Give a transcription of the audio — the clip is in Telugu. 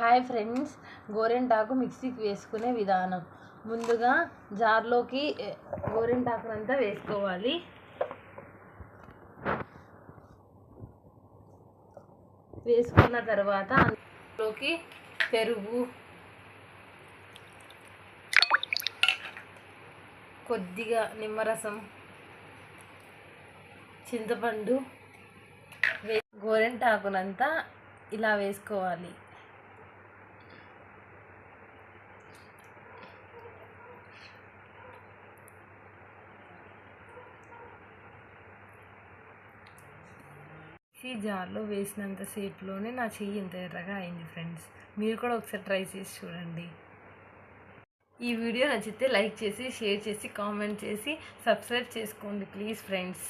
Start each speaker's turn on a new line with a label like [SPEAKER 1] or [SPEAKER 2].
[SPEAKER 1] హాయ్ ఫ్రెండ్స్ గోరెంటాకు మిక్సీకి వేసుకునే విధానం. ముందుగా జార్లోకి గోరెంటాకునంతా వేసుకోవాలి. వేసుకున్న తర్వాత అందులోకి పెరుగు కొద్దిగా నిమ్మరసం చింతపండు వే గోరెంటాకునంతా ఇలా వేసుకోవాలి. ఈ జార్లో వేసినంత సేపులోనే నా చెయ్యి ఇంత ఎర్రగా అయింది ఫ్రెండ్స్. మీరు కూడా ఒకసారి ట్రై చేసి చూడండి. ఈ వీడియో నచ్చితే లైక్ చేసి షేర్ చేసి కామెంట్ చేసి సబ్స్క్రైబ్ చేసుకోండి ప్లీజ్ ఫ్రెండ్స్.